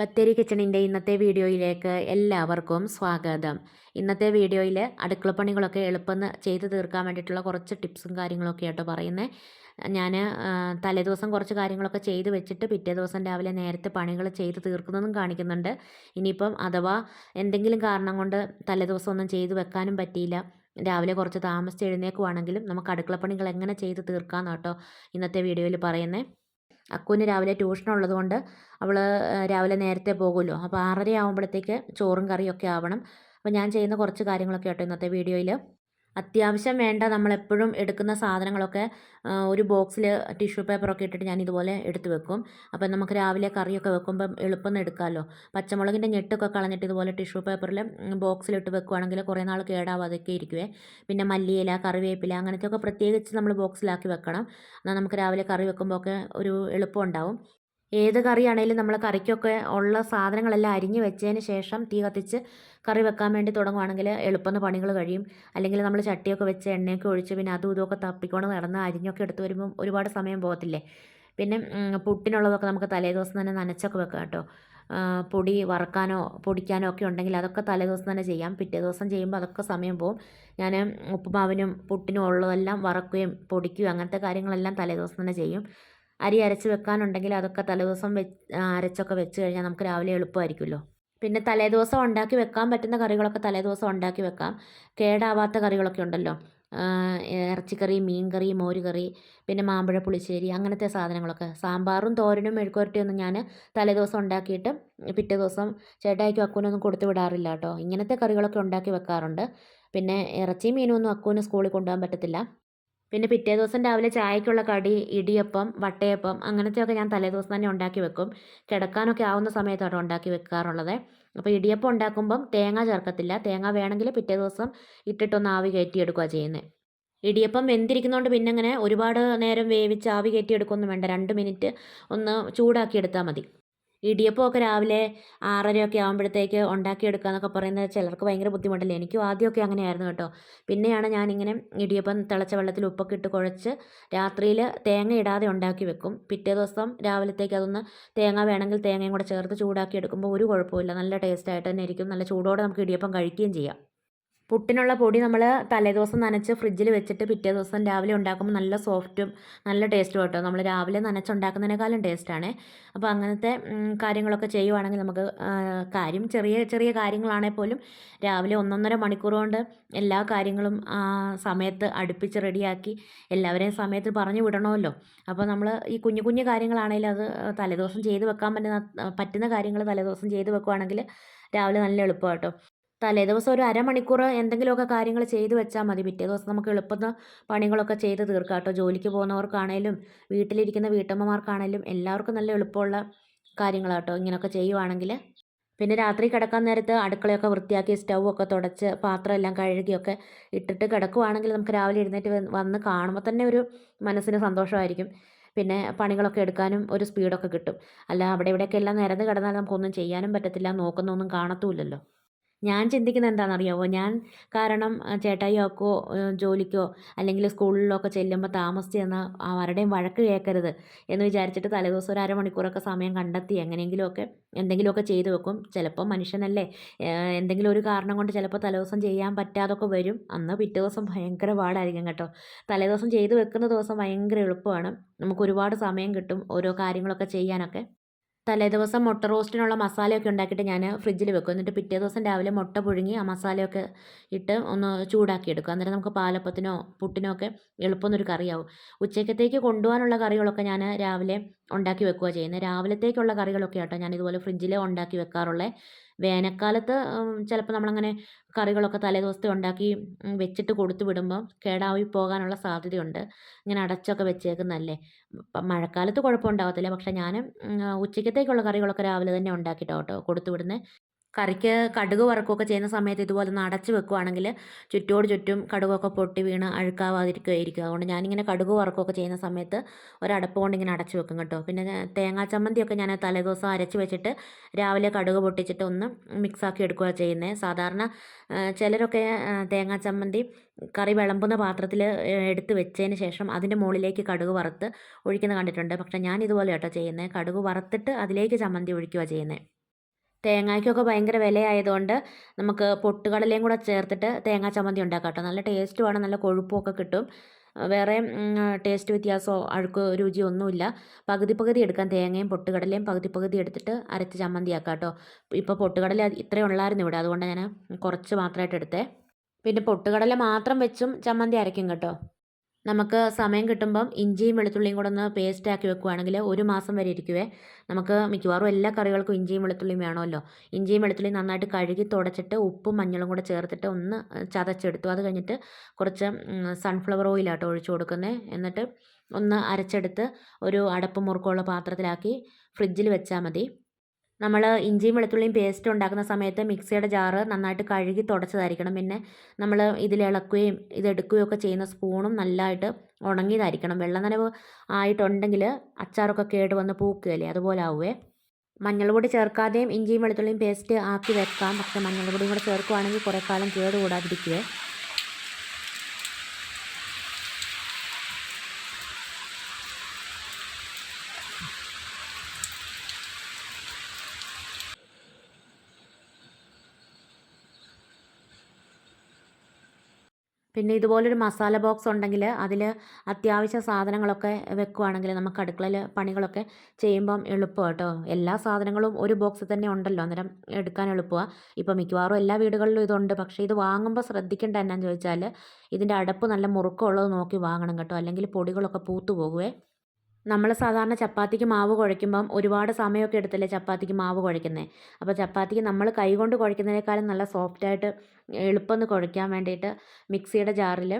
ബത്തേരി കിച്ചണിന്റെ ഇന്നത്തെ വീഡിയോയിലേക്ക് എല്ലാവർക്കും സ്വാഗതം. ഇന്നത്തെ വീഡിയോയിൽ അടുക്കളപ്പണികളൊക്കെ എളുപ്പം ചെയ്ത് തീർക്കാൻ വേണ്ടിയിട്ടുള്ള കുറച്ച് ടിപ്സും കാര്യങ്ങളൊക്കെ ആട്ടോ പറയുന്നത് ഞാൻ തലേദിവസം കുറച്ച് കാര്യങ്ങളൊക്കെ ചെയ്ത് വെച്ചിട്ട് പിറ്റേ ദിവസം രാവിലെ നേരത്തെ പണികൾ ചെയ്ത് തീർക്കുന്നതും കാണിക്കുന്നുണ്ട്. ഇനിയിപ്പം അഥവാ എന്തെങ്കിലും കാരണം കൊണ്ട് തലേദിവസം ഒന്നും ചെയ്ത് വെക്കാനും പറ്റിയില്ല രാവിലെ കുറച്ച് താമസിച്ച് എഴുന്നേക്കുവാണെങ്കിലും നമുക്ക് അടുക്കളപ്പണികൾ എങ്ങനെ ചെയ്ത് തീർക്കാമെന്നാട്ടോ ഇന്നത്തെ വീഡിയോയിൽ പറയുന്നത് അക്കുവിന് രാവിലെ ട്യൂഷൻ ഉള്ളതുകൊണ്ട് അവൾ രാവിലെ നേരത്തെ പോകുമല്ലോ. അപ്പോൾ ആറര ആകുമ്പോഴത്തേക്ക് ചോറും കറിയൊക്കെ ആവണം. അപ്പോൾ ഞാൻ ചെയ്യുന്ന കുറച്ച് കാര്യങ്ങളൊക്കെ കേട്ടോ ഇന്നത്തെ വീഡിയോയിൽ അത്യാവശ്യം വേണ്ട നമ്മളെപ്പോഴും എടുക്കുന്ന സാധനങ്ങളൊക്കെ ഒരു ബോക്സിൽ ടിഷ്യൂ പേപ്പറൊക്കെ ഇട്ടിട്ട് ഞാൻ ഇതുപോലെ എടുത്ത് വെക്കും. അപ്പം നമുക്ക് രാവിലെ കറിയൊക്കെ വെക്കുമ്പം എളുപ്പം എടുക്കാമല്ലോ. പച്ചമുളകിന്റെ ഞെട്ടൊക്കെ കളഞ്ഞിട്ട് ഇതുപോലെ ടിഷ്യൂ പേപ്പറിൽ ബോക്സിലിട്ട് വെക്കുവാണെങ്കിൽ കുറേ നാൾ കേടാവാതൊക്കെ ഇരിക്കുവേ. പിന്നെ മല്ലിയില കറിവേപ്പില അങ്ങനത്തെയൊക്കെ പ്രത്യേകിച്ച് നമ്മൾ ബോക്സിലാക്കി വെക്കണം. എന്നാൽ നമുക്ക് രാവിലെ കറി വെക്കുമ്പോൾ ഒക്കെ ഒരു എളുപ്പം ഉണ്ടാവും ഏത് കറിയാണെങ്കിലും നമ്മൾ കറിക്കൊക്കെ ഉള്ള സാധനങ്ങളെല്ലാം അരിഞ്ഞ് വെച്ചതിന് ശേഷം തീ കത്തിച്ച് കറി വെക്കാൻ വേണ്ടി തുടങ്ങുവാണെങ്കിൽ എളുപ്പം പണികൾ കഴിയും. അല്ലെങ്കിൽ നമ്മൾ ചട്ടിയൊക്കെ വെച്ച് എണ്ണയൊക്കെ ഒഴിച്ച് പിന്നെ അതും ഇതുമൊക്കെ തപ്പിക്കൊണ്ട് നടന്ന് അരിഞ്ഞൊക്കെ എടുത്ത് വരുമ്പം ഒരുപാട് സമയം പോകത്തില്ലേ? പിന്നെ പുട്ടിനുള്ളതൊക്കെ നമുക്ക് തലേദിവസം തന്നെ നനച്ചൊക്കെ വെക്കാം കേട്ടോ. പൊടി വറക്കാനോ പൊടിക്കാനോ ഒക്കെ ഉണ്ടെങ്കിൽ അതൊക്കെ തലേദിവസം തന്നെ ചെയ്യാം. പിറ്റേ ദിവസം ചെയ്യുമ്പോൾ അതൊക്കെ സമയം പോകും ഞാൻ ഉപ്പുമാവിനും പുട്ടിനും ഉള്ളതെല്ലാം വറക്കുകയും പൊടിക്കുകയും അങ്ങനത്തെ കാര്യങ്ങളെല്ലാം തലേദിവസം തന്നെ ചെയ്യും. അരി അരച്ച് വെക്കാനുണ്ടെങ്കിൽ അതൊക്കെ തലേദിവസം വെ അരച്ചൊക്കെ വെച്ച് കഴിഞ്ഞാൽ നമുക്ക് രാവിലെ എളുപ്പമായിരിക്കുമല്ലോ. പിന്നെ തലേദിവസം ഉണ്ടാക്കി വെക്കാൻ പറ്റുന്ന കറികളൊക്കെ തലേദിവസം ഉണ്ടാക്കി വെക്കാം. കേടാവാത്ത കറികളൊക്കെ ഉണ്ടല്ലോ. ഇറച്ചിക്കറി മീൻകറി മോരുകറി പിന്നെ മാമ്പഴ പുളിശ്ശേരി അങ്ങനത്തെ സാധനങ്ങളൊക്കെ. സാമ്പാറും തോരനും മെഴുക്കുവരട്ടിയൊന്നും ഞാൻ തലേദിവസം ഉണ്ടാക്കിയിട്ട് പിറ്റേ ദിവസം ചേട്ടായിക്കും അക്കൂനൊന്നും കൊടുത്തു വിടാറില്ല കേട്ടോ. ഇങ്ങനത്തെ കറികളൊക്കെ ഉണ്ടാക്കി വെക്കാറുണ്ട്. പിന്നെ ഇറച്ചിയും ഒന്നും അക്കൂന് സ്കൂളിൽ കൊണ്ടുപോകാൻ പറ്റത്തില്ല. പിന്നെ പിറ്റേ ദിവസം രാവിലെ ചായക്കുള്ള കടി ഇടിയപ്പം വട്ടയപ്പം അങ്ങനത്തെയൊക്കെ ഞാൻ തലേദിവസം തന്നെ ഉണ്ടാക്കി വെക്കും. കിടക്കാനൊക്കെ ആവുന്ന സമയത്താണ് ഉണ്ടാക്കി വെക്കാറുള്ളത്. അപ്പോൾ ഇടിയപ്പം ഉണ്ടാക്കുമ്പം തേങ്ങ ചേർക്കത്തില്ല. തേങ്ങ വേണമെങ്കിൽ പിറ്റേ ദിവസം ഇട്ടിട്ടൊന്ന് ആവി കയറ്റിയെടുക്കുക ചെയ്യുന്നത് ഇടിയപ്പം വെന്തിരിക്കുന്നതുകൊണ്ട് പിന്നെ അങ്ങനെ ഒരുപാട് നേരം വേവിച്ച് ആവി കയറ്റിയെടുക്കൊന്നും വേണ്ട. രണ്ട് മിനിറ്റ് ഒന്ന് ചൂടാക്കി എടുത്താൽ മതി. ഇടിയപ്പമൊക്കെ രാവിലെ ആറരയൊക്കെ ആകുമ്പോഴത്തേക്ക് ഉണ്ടാക്കിയെടുക്കുക എന്നൊക്കെ പറയുന്നത് ചിലർക്ക് ഭയങ്കര ബുദ്ധിമുട്ടല്ലേ. എനിക്കും ആദ്യമൊക്കെ അങ്ങനെയായിരുന്നു കേട്ടോ. പിന്നെയാണ് ഞാനിങ്ങനെ ഇടിയപ്പം തിളച്ച വെള്ളത്തിൽ ഉപ്പൊക്കെ ഇട്ട് കുഴച്ച് രാത്രിയിൽ തേങ്ങ ഇടാതെ ഉണ്ടാക്കി വെക്കും. പിറ്റേ ദിവസം രാവിലത്തേക്ക് അതൊന്ന് തേങ്ങ വേണമെങ്കിൽ തേങ്ങയും കൂടെ ചേർത്ത് ചൂടാക്കി എടുക്കുമ്പോൾ ഒരു കുഴപ്പമില്ല നല്ല ടേസ്റ്റായിട്ട് തന്നെ ഇരിക്കും. നല്ല ചൂടോടെ നമുക്ക് ഇടിയപ്പം കഴിക്കുകയും ചെയ്യാം. പുട്ടിനുള്ള പൊടി നമ്മൾ തലേദിവസം നനച്ച് ഫ്രിഡ്ജിൽ വെച്ചിട്ട് പിറ്റേ ദിവസം രാവിലെ ഉണ്ടാക്കുമ്പോൾ നല്ല സോഫ്റ്റും നല്ല ടേസ്റ്റും കേട്ടോ നമ്മൾ രാവിലെ നനച്ചുണ്ടാക്കുന്നതിനേക്കാളും ടേസ്റ്റാണ്. അപ്പോൾ അങ്ങനത്തെ കാര്യങ്ങളൊക്കെ ചെയ്യുവാണെങ്കിൽ നമുക്ക് കാര്യം ചെറിയ ചെറിയ കാര്യങ്ങളാണെങ്കിൽ പോലും രാവിലെ ഒന്നൊന്നര മണിക്കൂർ കൊണ്ട് എല്ലാ കാര്യങ്ങളും സമയത്ത് അടുപ്പിച്ച് റെഡിയാക്കി എല്ലാവരെയും സമയത്ത് പറഞ്ഞു വിടണമല്ലോ. അപ്പോൾ നമ്മൾ ഈ കുഞ്ഞു കുഞ്ഞു കാര്യങ്ങളാണെങ്കിലും അത് തലേദിവസം ചെയ്ത് വെക്കാൻ പറ്റുന്ന പറ്റുന്ന കാര്യങ്ങൾ തലേദിവസം ചെയ്ത് വെക്കുവാണെങ്കിൽ രാവിലെ നല്ല എളുപ്പമാണ് കേട്ടോ തലേ ദിവസം ഒരു അരമണിക്കൂർ എന്തെങ്കിലുമൊക്കെ കാര്യങ്ങൾ ചെയ്തു വെച്ചാൽ മതി. പിറ്റേ ദിവസം നമുക്ക് എളുപ്പം പണികളൊക്കെ ചെയ്ത് തീർക്കാം കേട്ടോ. ജോലിക്ക് പോകുന്നവർക്കാണേലും വീട്ടിലിരിക്കുന്ന വീട്ടമ്മമാർക്കാണേലും എല്ലാവർക്കും നല്ല എളുപ്പമുള്ള കാര്യങ്ങളാട്ടോ ഇങ്ങനെയൊക്കെ ചെയ്യുവാണെങ്കിൽ. പിന്നെ രാത്രി കിടക്കാൻ നേരത്ത് അടുക്കളയൊക്കെ വൃത്തിയാക്കി സ്റ്റൗ ഒക്കെ തുടച്ച് പാത്രം എല്ലാം കഴുകിയൊക്കെ ഇട്ടിട്ട് കിടക്കുവാണെങ്കിൽ നമുക്ക് രാവിലെ എഴുന്നേറ്റ് വന്ന് കാണുമ്പോൾ തന്നെ ഒരു മനസ്സിന് സന്തോഷമായിരിക്കും. പിന്നെ പണികളൊക്കെ എടുക്കാനും ഒരു സ്പീഡൊക്കെ കിട്ടും. അല്ല അവിടെ ഇവിടെയൊക്കെ എല്ലാം നിരന്ന് കിടന്നാൽ നമുക്കൊന്നും ചെയ്യാനും പറ്റത്തില്ല നോക്കുന്നൊന്നും കാണത്തുമില്ലല്ലോ ഞാൻ ചിന്തിക്കുന്നത് എന്താണെന്നറിയാമോ ഞാൻ കാരണം ചേട്ടായിയൊക്കോ ജോലിക്കോ അല്ലെങ്കിൽ സ്കൂളിലോ ഒക്കെ ചെല്ലുമ്പോൾ താമസിച്ച് ചെന്നാൽ ആരുടെയും വഴക്ക് കേൾക്കരുത് എന്ന് വിചാരിച്ചിട്ട് തലേദിവസം ഒരു അരമണിക്കൂറൊക്കെ സമയം കണ്ടെത്തി എങ്ങനെയെങ്കിലുമൊക്കെ എന്തെങ്കിലുമൊക്കെ ചെയ്തു വെക്കും. ചിലപ്പോൾ മനുഷ്യനല്ലേ. എന്തെങ്കിലും ഒരു കാരണം കൊണ്ട് ചിലപ്പോൾ തലേദിവസം ചെയ്യാൻ പറ്റാതൊക്കെ വരും. അന്ന് പിറ്റേ ദിവസം ഭയങ്കര പാടായിരിക്കും കേട്ടോ. തലേദിവസം ചെയ്തു വെക്കുന്ന ദിവസം ഭയങ്കര എളുപ്പമാണ്. നമുക്ക് ഒരുപാട് സമയം കിട്ടും ഓരോ കാര്യങ്ങളൊക്കെ ചെയ്യാനൊക്കെ. തലേദിവസം മുട്ട റോസ്റ്റിനുള്ള മസാലയൊക്കെ ഉണ്ടാക്കിയിട്ട് ഞാൻ ഫ്രിഡ്ജിൽ വെക്കും. എന്നിട്ട് പിറ്റേ ദിവസം രാവിലെ മുട്ട പുഴുങ്ങി ആ മസാലയൊക്കെ ഇട്ട് ഒന്ന് ചൂടാക്കി എടുക്കും അന്നേരം നമുക്ക് പാലപ്പത്തിനോ പുട്ടിനോ ഒക്കെ എളുപ്പമൊന്നൊരു കറിയാവും. ഉച്ചക്കത്തേക്ക് കൊണ്ടുപോകാനുള്ള കറികളൊക്കെ ഞാൻ രാവിലെ ഉണ്ടാക്കി വെക്കുക ചെയ്യുന്നത്. രാവിലത്തേക്കുള്ള കറികളൊക്കെ ആട്ടോ ഞാൻ ഇതുപോലെ ഫ്രിഡ്ജിൽ ഉണ്ടാക്കി വെക്കാറുള്ളത് വേനൽക്കാലത്ത് ചിലപ്പോൾ നമ്മളങ്ങനെ കറികളൊക്കെ തലേദിവസത്തെ ഉണ്ടാക്കി വെച്ചിട്ട് കൊടുത്തു വിടുമ്പോൾ കേടായി പോകാനുള്ള സാധ്യതയുണ്ട്. ഇങ്ങനെ അടച്ചൊക്കെ വെച്ചേക്കുന്നതല്ലേ. മഴക്കാലത്ത് കുഴപ്പമുണ്ടാകത്തില്ല പക്ഷേ ഞാൻ ഉച്ചക്കത്തേക്കുള്ള കറികളൊക്കെ രാവിലെ തന്നെ ഉണ്ടാക്കിയിട്ടാണ് കേട്ടോ കൊടുത്തു വിടുന്നത് കറിക്ക് കടുക് വറക്കുകയൊക്കെ ചെയ്യുന്ന സമയത്ത് ഇതുപോലെ ഒന്ന് അടച്ച് വെക്കുകയാണെങ്കിൽ ചുറ്റോട് ചുറ്റും കടുകൊക്കെ പൊട്ടി വീണ് അഴുക്കാവാതിരിക്കുകയായിരിക്കും അതുകൊണ്ട് ഞാനിങ്ങനെ കടുക് വറക്കുകയൊക്കെ ചെയ്യുന്ന സമയത്ത് ഒരടപ്പ് കൊണ്ട് ഇങ്ങനെ അടച്ച് വെക്കും കേട്ടോ. പിന്നെ തേങ്ങാ ചമ്മന്തിയൊക്കെ ഞാൻ തലേദിവസം അരച്ച് വെച്ചിട്ട് രാവിലെ കടുക് പൊട്ടിച്ചിട്ട് ഒന്ന് മിക്സാക്കി എടുക്കുകയാണ് ചെയ്യുന്നത് സാധാരണ ചിലരൊക്കെ തേങ്ങാ ചമ്മന്തി കറി വിളമ്പുന്ന പാത്രത്തിൽ എടുത്ത് വെച്ചതിന് ശേഷം അതിന്റെ മുകളിലേക്ക് കടുക് വറുത്ത് ഒഴിക്കുന്നത് കണ്ടിട്ടുണ്ട്. പക്ഷേ ഞാൻ ഇതുപോലെ കേട്ടോ ചെയ്യുന്നത് കടുക് വറുത്തിട്ട് അതിലേക്ക് ചമ്മന്തി ഒഴിക്കുകയാണ് ചെയ്യുന്നത് തേങ്ങയ്ക്കൊക്കെ ഭയങ്കര വിലയായതുകൊണ്ട് നമുക്ക് പൊട്ടുകടലയും കൂടെ ചേർത്തിട്ട് തേങ്ങാ ചമ്മന്തി ഉണ്ടാക്കാം കേട്ടോ. നല്ല ടേസ്റ്റുമാണ് നല്ല കൊഴുപ്പുമൊക്കെ കിട്ടും. വേറെ ടേസ്റ്റ് വ്യത്യാസമോ അഴുക്ക് രുചിയോ ഒന്നുമില്ല. പകുതി പകുതി എടുക്കാം. തേങ്ങയും പൊട്ടുകടലയും പകുതി പകുതി എടുത്തിട്ട് അരച്ച് ചമ്മന്തിയാക്കാം കേട്ടോ. ഇപ്പോൾ പൊട്ടുകടല ഇത്രയും ഉള്ളായിരുന്നു ഇവിടെ. അതുകൊണ്ട് ഞാൻ കുറച്ച് മാത്രമായിട്ട് എടുത്തേ. പിന്നെ പൊട്ടുകടല മാത്രം വെച്ചും ചമ്മന്തി അരയ്ക്കും കേട്ടോ. നമുക്ക് സമയം കിട്ടുമ്പം ഇഞ്ചിയും വെളുത്തുള്ളിയും കൂടെ ഒന്ന് പേസ്റ്റ് ആക്കി വെക്കുവാണെങ്കിൽ ഒരു മാസം വരെ ഇരിക്കുവേ. നമുക്ക് മിക്കവാറും എല്ലാ കറികൾക്കും ഇഞ്ചിയും വെളുത്തുള്ളിയും വേണമല്ലോ. ഇഞ്ചിയും വെളുത്തുള്ളിയും നന്നായിട്ട് കഴുകി തുടച്ചിട്ട് ഉപ്പും മഞ്ഞളും കൂടെ ചേർത്തിട്ട് ഒന്ന് ചതച്ചെടുത്തു. അത് കഴിഞ്ഞിട്ട് കുറച്ച് സൺഫ്ലവർ ഓയിലാട്ടോ ഒഴിച്ചു കൊടുക്കുന്നത് എന്നിട്ട് ഒന്ന് അരച്ചെടുത്ത് ഒരു അടപ്പ് മുറുക്കമുള്ള പാത്രത്തിലാക്കി ഫ്രിഡ്ജിൽ വെച്ചാൽ മതി. നമ്മൾ ഇഞ്ചിയും വെളുത്തുള്ളിയും പേസ്റ്റ് ഉണ്ടാക്കുന്ന സമയത്ത് മിക്സിയുടെ ജാറ് നന്നായിട്ട് കഴുകി തുടച്ചതായിരിക്കണം. പിന്നെ നമ്മൾ ഇതിൽ ഇളക്കുകയും ഇതെടുക്കുകയും ഒക്കെ ചെയ്യുന്ന സ്പൂണും നല്ലതായിട്ട് ഉണങ്ങിയതായിരിക്കണം. വെള്ളം നനവ് ആയിട്ടുണ്ടെങ്കിൽ അച്ചാറൊക്കെ കേട് വന്ന് പൂക്കുകയല്ലേ? അതുപോലെ ആവുമേ മഞ്ഞൾപ്പൊടി ചേർക്കാതെയും ഇഞ്ചിയും വെളുത്തുള്ളിയും പേസ്റ്റ് ആക്കി വെക്കാം. പക്ഷേ മഞ്ഞൾപ്പൊടിയും കൂടെ ചേർക്കുവാണെങ്കിൽ കുറേ കാലം കേട് കൂടാതിരിക്കുവേ പിന്നെ ഇതുപോലൊരു മസാല ബോക്സ് ഉണ്ടെങ്കിൽ അതിൽ അത്യാവശ്യ സാധനങ്ങളൊക്കെ വെക്കുവാണെങ്കിൽ നമുക്ക് അടുക്കളയിൽ പണികളൊക്കെ ചെയ്യുമ്പം എളുപ്പം കേട്ടോ എല്ലാ സാധനങ്ങളും ഒരു ബോക്സിൽ തന്നെ ഉണ്ടല്ലോ അന്നേരം എടുക്കാൻ എളുപ്പമാണ് ഇപ്പം മിക്കവാറും എല്ലാ വീടുകളിലും ഇതുണ്ട്. പക്ഷേ ഇത് വാങ്ങുമ്പോൾ ശ്രദ്ധിക്കേണ്ട എന്നാന്ന് ചോദിച്ചാൽ ഇതിന്റെ അടപ്പ് നല്ല മുറുക്കമുള്ളത് നോക്കി വാങ്ങണം കേട്ടോ. അല്ലെങ്കിൽ പൊടികളൊക്കെ പൂത്തു പോകുവേ. നമ്മൾ സാധാരണ ചപ്പാത്തിക്ക് മാവ് കുഴയ്ക്കുമ്പം ഒരുപാട് സമയമൊക്കെ എടുത്തല്ലേ ചപ്പാത്തിക്ക് മാവ് കുഴയ്ക്കുന്നത് അപ്പോൾ ചപ്പാത്തിക്ക് നമ്മൾ കൈകൊണ്ട് കുഴയ്ക്കുന്നതിനേക്കാളും നല്ല സോഫ്റ്റായിട്ട് എളുപ്പമെന്ന് കുഴയ്ക്കാൻ വേണ്ടിയിട്ട് മിക്സിയുടെ ജാറിൽ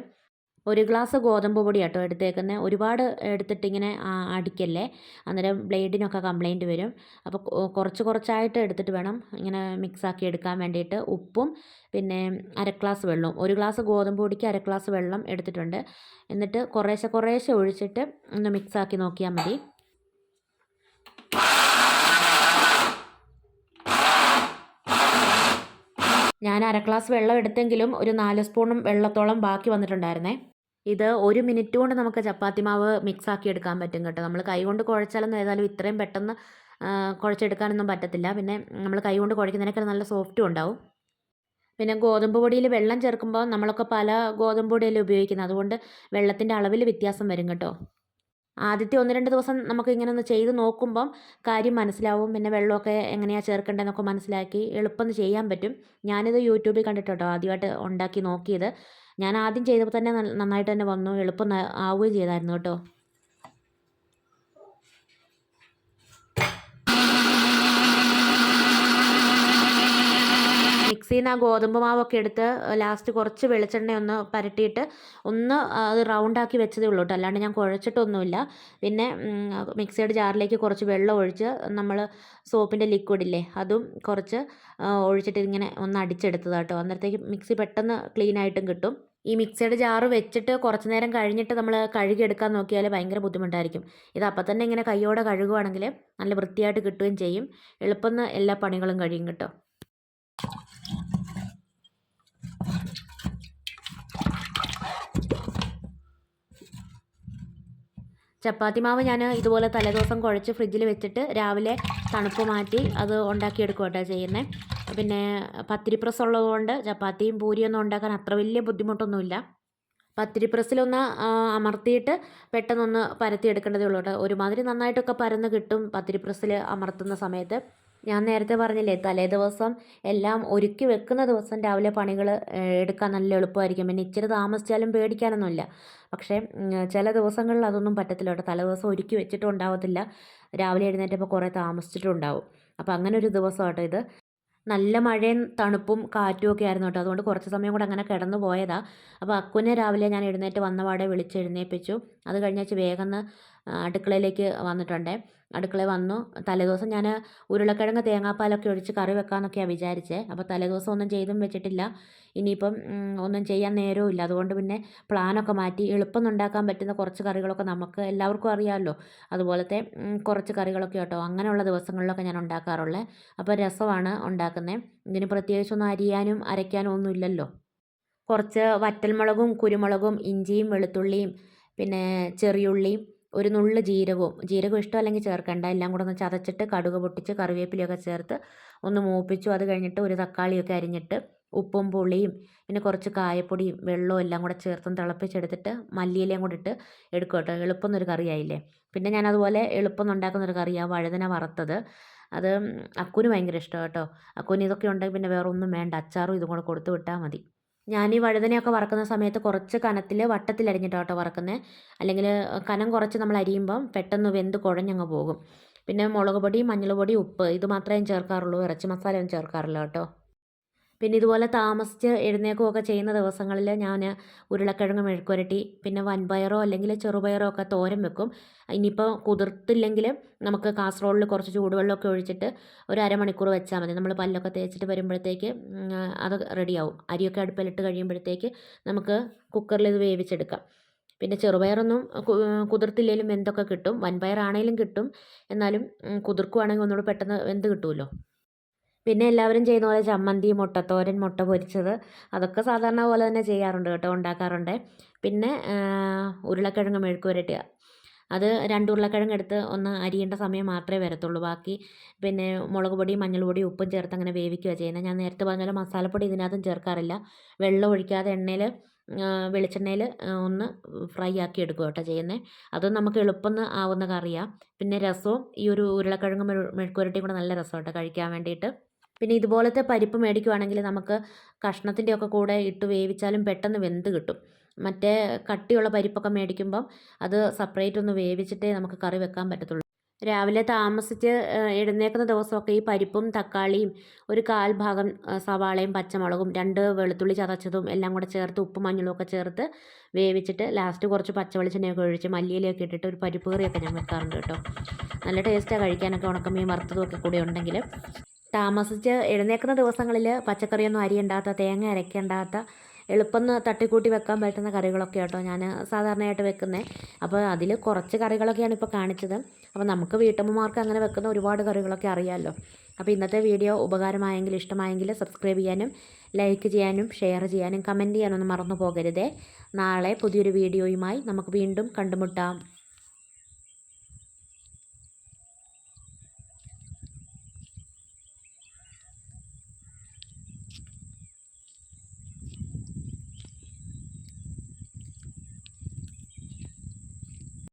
ഒരു ഗ്ലാസ് ഗോതമ്പ് പൊടി കേട്ടോ എടുത്തേക്കുന്നത് ഒരുപാട് എടുത്തിട്ട് ഇങ്ങനെ അടിക്കല്ലേ? അന്നേരം ബ്ലേഡിനൊക്കെ കംപ്ലൈന്റ് വരും. അപ്പോൾ കുറച്ച് കുറച്ചായിട്ട് എടുത്തിട്ട് വേണം ഇങ്ങനെ മിക്സാക്കി എടുക്കാൻ വേണ്ടിയിട്ട് ഉപ്പും പിന്നെ അര ഗ്ലാസ് വെള്ളവും. ഒരു ഗ്ലാസ് ഗോതമ്പ് പൊടിക്ക് അര ഗ്ലാസ് വെള്ളം എടുത്തിട്ടുണ്ട്. എന്നിട്ട് കുറേശ്ശെ കുറേശ്ശെ ഒഴിച്ചിട്ട് ഒന്ന് മിക്സാക്കി നോക്കിയാൽ മതി. ഞാൻ അര ഗ്ലാസ് വെള്ളം എടുത്തെങ്കിലും ഒരു നാല് സ്പൂണും വെള്ളത്തോളം ബാക്കി വന്നിട്ടുണ്ടായിരുന്നേ. ഇത് ഒരു മിനിറ്റ് കൊണ്ട് നമുക്ക് ചപ്പാത്തി മാവ് മിക്സ് ആക്കി എടുക്കാൻ പറ്റും കേട്ടോ. നമ്മൾ കൈ കൊണ്ട് കുഴച്ചാലൊന്നും ഏതായാലും ഇത്രയും പെട്ടെന്ന് കുഴച്ചെടുക്കാനൊന്നും പറ്റത്തില്ല. പിന്നെ നമ്മൾ കൈ കൊണ്ട് കുഴക്കുന്നതിനൊക്കെ നല്ല സോഫ്റ്റും ഉണ്ടാവും. പിന്നെ ഗോതമ്പ് പൊടിയിൽ വെള്ളം ചേർക്കുമ്പോൾ നമ്മളൊക്കെ പല ഗോതമ്പ് പൊടിയല്ലേ ഉപയോഗിക്കുന്നത്? അതുകൊണ്ട് വെള്ളത്തിന്റെ അളവിൽ വ്യത്യാസം വരും കേട്ടോ. ആദ്യത്തെ ഒന്ന് രണ്ട് ദിവസം നമുക്ക് ഇങ്ങനെ ഒന്ന് ചെയ്ത് നോക്കുമ്പം കാര്യം മനസ്സിലാവും. പിന്നെ വെള്ളമൊക്കെ എങ്ങനെയാണ് ചേർക്കേണ്ടതെന്നൊക്കെ മനസ്സിലാക്കി എളുപ്പം ചെയ്യാൻ പറ്റും. ഞാനിത് യൂട്യൂബിൽ കണ്ടിട്ടോ ആദ്യമായിട്ട് ഉണ്ടാക്കി നോക്കിയത്. ഞാൻ ആദ്യം ചെയ്തപ്പോൾ തന്നെ നന്നായിട്ട് തന്നെ വന്നു. എളുപ്പം ആവുകയും ചെയ്തായിരുന്നു കേട്ടോ. മിക്സിയിൽ നിന്ന് ആ ഗോതമ്പ് മാവൊക്കെ എടുത്ത് ലാസ്റ്റ് കുറച്ച് വെളിച്ചെണ്ണ ഒന്ന് പരട്ടിയിട്ട് ഒന്ന് അത് റൗണ്ടാക്കി വെച്ചതേ ഉള്ളൂ കേട്ടോ അല്ലാണ്ട് ഞാൻ കുഴച്ചിട്ടൊന്നുമില്ല. പിന്നെ മിക്സിയുടെ ജാറിലേക്ക് കുറച്ച് വെള്ളം ഒഴിച്ച് നമ്മൾ സോപ്പിന്റെ ലിക്വിഡ് ഇല്ലേ അതും കുറച്ച് ഒഴിച്ചിട്ട് ഇങ്ങനെ ഒന്ന് അടിച്ചെടുത്തതാണ് കേട്ടോ അന്നേരത്തേക്ക് മിക്സി പെട്ടെന്ന് ക്ലീൻ ആയിട്ടും കിട്ടും. ഈ മിക്സിയുടെ ജാറ് വെച്ചിട്ട് കുറച്ച് നേരം കഴിഞ്ഞിട്ട് നമ്മൾ കഴുകിയെടുക്കാൻ നോക്കിയാൽ ഭയങ്കര ബുദ്ധിമുട്ടായിരിക്കും. ഇത് അപ്പം തന്നെ ഇങ്ങനെ കൈയോടെ കഴുകുവാണെങ്കിൽ നല്ല വൃത്തിയായിട്ട് കിട്ടുകയും ചെയ്യും. എളുപ്പം എല്ലാ പണികളും കഴിയും കേട്ടോ. ചപ്പാത്തി മാവ് ഞാൻ ഇതുപോലെ തലേദിവസം കുഴച്ച് ഫ്രിഡ്ജിൽ വെച്ചിട്ട് രാവിലെ തണുപ്പ് മാറ്റി അത് ഉണ്ടാക്കിയെടുക്കുക കേട്ടോ ചെയ്യുന്നത് പിന്നെ പത്തിരി പ്രസ് ഉള്ളതുകൊണ്ട് ചപ്പാത്തിയും പൂരിയൊന്നും ഉണ്ടാക്കാൻ അത്ര വലിയ ബുദ്ധിമുട്ടൊന്നുമില്ല. പത്തിരി പ്രസ്സിലൊന്ന് അമർത്തിയിട്ട് പെട്ടെന്നൊന്ന് പരത്തി എടുക്കേണ്ടതേ ഉള്ളൂ കേട്ടോ. ഒരുമാതിരി നന്നായിട്ടൊക്കെ പരന്ന് കിട്ടും പത്തിരി പ്രസ്സിൽ അമർത്തുന്ന സമയത്ത്. ഞാൻ നേരത്തെ പറഞ്ഞില്ലേ തലേ ദിവസം എല്ലാം ഒരുക്കി വെക്കുന്ന ദിവസം രാവിലെ പണികൾ എടുക്കാൻ നല്ല എളുപ്പമായിരിക്കും. പിന്നെ ഇച്ചിരി താമസിച്ചാലും പേടിക്കാനൊന്നുമില്ല. പക്ഷേ ചില ദിവസങ്ങളിൽ അതൊന്നും പറ്റത്തില്ല കേട്ടോ. തലേ ദിവസം ഒരുക്കി വെച്ചിട്ടും ഉണ്ടാവത്തില്ല. രാവിലെ എഴുന്നേറ്റപ്പോൾ കുറേ താമസിച്ചിട്ടുണ്ടാവും അപ്പോൾ അങ്ങനെ ഒരു ദിവസം കേട്ടോ ഇത്. നല്ല മഴയും തണുപ്പും കാറ്റും ഒക്കെ ആയിരുന്നു കേട്ടോ. അതുകൊണ്ട് കുറച്ച് സമയം കൂടെ അങ്ങനെ കിടന്നു പോയതാണ് അപ്പോൾ അക്കുനെ രാവിലെ ഞാൻ എഴുന്നേറ്റ് വന്നപാടെ വിളിച്ച് എഴുന്നേൽപ്പിച്ചു അത് കഴിഞ്ഞാൽ വേഗം അടുക്കളയിലേക്ക് വന്നിട്ടുണ്ട്. അടുക്കളയിൽ വന്നു. തലേദിവസം ഞാൻ ഉരുളക്കിഴങ്ങ് തേങ്ങാപ്പാലൊക്കെ ഒഴിച്ച് കറി വെക്കാമെന്നൊക്കെയാണ് വിചാരിച്ചത് അപ്പോൾ തലേദിവസം ഒന്നും ചെയ്തും വെച്ചിട്ടില്ല. ഇനിയിപ്പം ഒന്നും ചെയ്യാൻ നേരവും ഇല്ല. അതുകൊണ്ട് പിന്നെ പ്ലാനൊക്കെ മാറ്റി എളുപ്പം ഉണ്ടാക്കാൻ പറ്റുന്ന കുറച്ച് കറികളൊക്കെ നമുക്ക് എല്ലാവർക്കും അറിയാമല്ലോ. അതുപോലത്തെ കുറച്ച് കറികളൊക്കെ കേട്ടോ. അങ്ങനെയുള്ള ദിവസങ്ങളിലൊക്കെ ഞാൻ ഉണ്ടാക്കാറുള്ളത് അപ്പോൾ രസമാണ് ഉണ്ടാക്കുന്നത് ഇതിന് പ്രത്യേകിച്ചൊന്നും അരിയാനും അരയ്ക്കാനും ഒന്നും ഇല്ലല്ലോ. കുറച്ച് വറ്റൽമുളകും കുരുമുളകും ഇഞ്ചിയും വെളുത്തുള്ളിയും പിന്നെ ചെറിയുള്ളിയും ഒരു നുള്ളു ജീരകവും ജീരകം ഇഷ്ടമല്ലെങ്കിൽ ചേർക്കണ്ട. എല്ലാം കൂടെ ഒന്ന് ചതച്ചിട്ട് കടുക് പൊട്ടിച്ച് കറിവേപ്പിലയൊക്കെ ചേർത്ത് ഒന്ന് മൂപ്പിച്ചു. അത് കഴിഞ്ഞിട്ട് ഒരു തക്കാളിയൊക്കെ അരിഞ്ഞിട്ട് ഉപ്പും പുളിയും പിന്നെ കുറച്ച് കായപ്പൊടിയും വെള്ളവും എല്ലാം കൂടെ ചേർത്തും തിളപ്പിച്ചെടുത്തിട്ട് മല്ലിയിലയും കൂടെ ഇട്ട് എടുക്കും കേട്ടോ. എളുപ്പം എന്നൊരു കറിയായില്ലേ? പിന്നെ ഞാൻ അതുപോലെ എളുപ്പം ഉണ്ടാക്കുന്ന ഒരു കറിയാണ് വഴുതന വറുത്തത്. അത് അക്കുന് ഭയങ്കര ഇഷ്ടമാണ് കേട്ടോ. അക്കുന് ഇതൊക്കെ ഉണ്ടെങ്കിൽ പിന്നെ വേറെ ഒന്നും വേണ്ട. അച്ചാറും ഇതും കൂടെ കൊടുത്തു വിട്ടാൽ മതി. ഞാൻ ഈ വഴുതനയൊക്കെ വറക്കുന്ന സമയത്ത് കുറച്ച് കനത്തിൽ വട്ടത്തിൽ അരിഞ്ഞിട്ടാണ് കേട്ടോ വറക്കുന്നത് അല്ലെങ്കിൽ കനം കുറച്ച് നമ്മൾ അരിയുമ്പം പെട്ടെന്ന് വെന്ത് കുഴഞ്ഞങ്ങ് പോകും. പിന്നെ മുളക് പൊടി മഞ്ഞൾ പൊടി ഉപ്പ്. ഇത് മാത്രമേ ചേർക്കാറുള്ളൂ. ഇറച്ചി മസാല ഒന്നും ചേർക്കാറില്ല കേട്ടോ. പിന്നെ ഇതുപോലെ താമസിച്ച് എഴുന്നേൽക്കുകയൊക്കെ ചെയ്യുന്ന ദിവസങ്ങളിൽ ഞാൻ ഉരുളക്കിഴങ്ങ് മെഴുക്കുരട്ടി പിന്നെ വൻപയറോ അല്ലെങ്കിൽ ചെറുപയറോ ഒക്കെ തോരൻ വെക്കും. ഇനിയിപ്പോൾ കുതിർത്തില്ലെങ്കിൽ നമുക്ക് കാസറോളിൽ കുറച്ച് ചൂടുവെള്ളമൊക്കെ ഒഴിച്ചിട്ട് ഒരു അരമണിക്കൂർ വെച്ചാൽ മതി. നമ്മൾ പല്ലൊക്കെ തേച്ചിട്ട് വരുമ്പോഴത്തേക്ക് അത് റെഡിയാവും. അരിയൊക്കെ അടുപ്പിലിട്ട് കഴിയുമ്പോഴത്തേക്ക് നമുക്ക് കുക്കറിൽ ഇത് വേവിച്ചെടുക്കാം. പിന്നെ ചെറുപയറൊന്നും കുതിർത്തില്ലെങ്കിലും വെന്തൊക്കെ കിട്ടും. വൻപയറാണേലും കിട്ടും. എന്നാലും കുതിർക്കുവാണെങ്കിൽ ഒന്നുകൂടി പെട്ടെന്ന് വെന്ത് കിട്ടുമല്ലോ. പിന്നെ എല്ലാവരും ചെയ്യുന്ന പോലെ ചമ്മന്തി മുട്ടത്തോരൻ മുട്ട പൊരിച്ചത് അതൊക്കെ സാധാരണ പോലെ തന്നെ ചെയ്യാറുണ്ട് കേട്ടോ ഉണ്ടാക്കാറുണ്ട്. പിന്നെ ഉരുളക്കിഴങ്ങ് മെഴുക്ക് പുരട്ടുക അത് രണ്ട് ഉരുളക്കിഴങ്ങ് എടുത്ത് ഒന്ന് അരിയേണ്ട സമയം മാത്രമേ വരത്തുള്ളൂ. ബാക്കി പിന്നെ മുളക് പൊടി മഞ്ഞൾപ്പൊടി ഉപ്പും ചേർത്ത് അങ്ങനെ വേവിക്കുക ചെയ്യുന്നത്. ഞാൻ നേരത്തെ പറഞ്ഞ പോലെ മസാലപ്പൊടി ഇതിനകത്തും ചേർക്കാറില്ല. വെള്ളം ഒഴിക്കാതെ എണ്ണയിൽ വെളിച്ചെണ്ണയിൽ ഒന്ന് ഫ്രൈ ആക്കി എടുക്കുക കേട്ടോ ചെയ്യുന്നത് അത് നമുക്ക് എളുപ്പം ആവുന്ന കറിയാണ് പിന്നെ രസവും ഈ ഒരു ഉരുളക്കിഴങ്ങ് മെഴുക്കുരട്ടിയും കൂടെ നല്ല രസമാണ് കേട്ടോ കഴിക്കാൻ വേണ്ടിയിട്ട്. പിന്നെ ഇതുപോലത്തെ പരിപ്പ് മേടിക്കുവാണെങ്കിൽ നമുക്ക് കഷ്ണത്തിന്റെ ഒക്കെ കൂടെ ഇട്ട് വേവിച്ചാലും പെട്ടെന്ന് വെന്ത് കിട്ടും. മറ്റേ കട്ടിയുള്ള പരിപ്പൊക്കെ മേടിക്കുമ്പം അത് സെപ്പറേറ്റ് ഒന്ന് വേവിച്ചിട്ടേ നമുക്ക് കറി വെക്കാൻ പറ്റത്തുള്ളൂ. രാവിലെ താമസിച്ച് എഴുന്നേൽക്കുന്ന ദിവസമൊക്കെ ഈ പരിപ്പും തക്കാളിയും ഒരു കാൽ ഭാഗം സവാളയും പച്ചമുളകും രണ്ട് വെളുത്തുള്ളി ചതച്ചതും എല്ലാം കൂടെ ചേർത്ത് ഉപ്പും മഞ്ഞളും ഒക്കെ ചേർത്ത് വേവിച്ചിട്ട് ലാസ്റ്റ് കുറച്ച് പച്ചവെളിച്ചെണ്ണയൊക്കെ ഒഴിച്ച് മല്ലിയിലൊക്കെ ഇട്ടിട്ട് ഒരു പരിപ്പ് കറിയൊക്കെ ഞാൻ വെക്കാറുണ്ട് കേട്ടോ. നല്ല ടേസ്റ്റാണ് കഴിക്കാനൊക്കെ ഉണക്കമീൻ വറുത്തതും ഒക്കെ കൂടെ ഉണ്ടെങ്കിൽ. താമസിച്ച് എഴുന്നേൽക്കുന്ന ദിവസങ്ങളിൽ പച്ചക്കറിയൊന്നും അരിയണ്ടാത്ത തേങ്ങ അരയ്ക്കണ്ടാത്ത എളുപ്പം തട്ടിക്കൂട്ടി വെക്കാൻ പറ്റുന്ന കറികളൊക്കെ കേട്ടോ ഞാൻ സാധാരണയായിട്ട് വെക്കുന്നത് അപ്പോൾ അതിൽ കുറച്ച് കറികളൊക്കെയാണ് ഇപ്പോൾ കാണിച്ചത്. അപ്പോൾ നമുക്ക് വീട്ടമ്മമാർക്ക് അങ്ങനെ വെക്കുന്ന ഒരുപാട് കറികളൊക്കെ അറിയാമല്ലോ അപ്പോൾ ഇന്നത്തെ വീഡിയോ ഉപകാരമായെങ്കിൽ ഇഷ്ടമായെങ്കിൽ സബ്സ്ക്രൈബ് ചെയ്യാനും ലൈക്ക് ചെയ്യാനും ഷെയർ ചെയ്യാനും കമന്റ് ചെയ്യാനൊന്നും മറന്നു പോകരുതേ. നാളെ പുതിയൊരു വീഡിയോയുമായി നമുക്ക് വീണ്ടും കണ്ടുമുട്ടാം.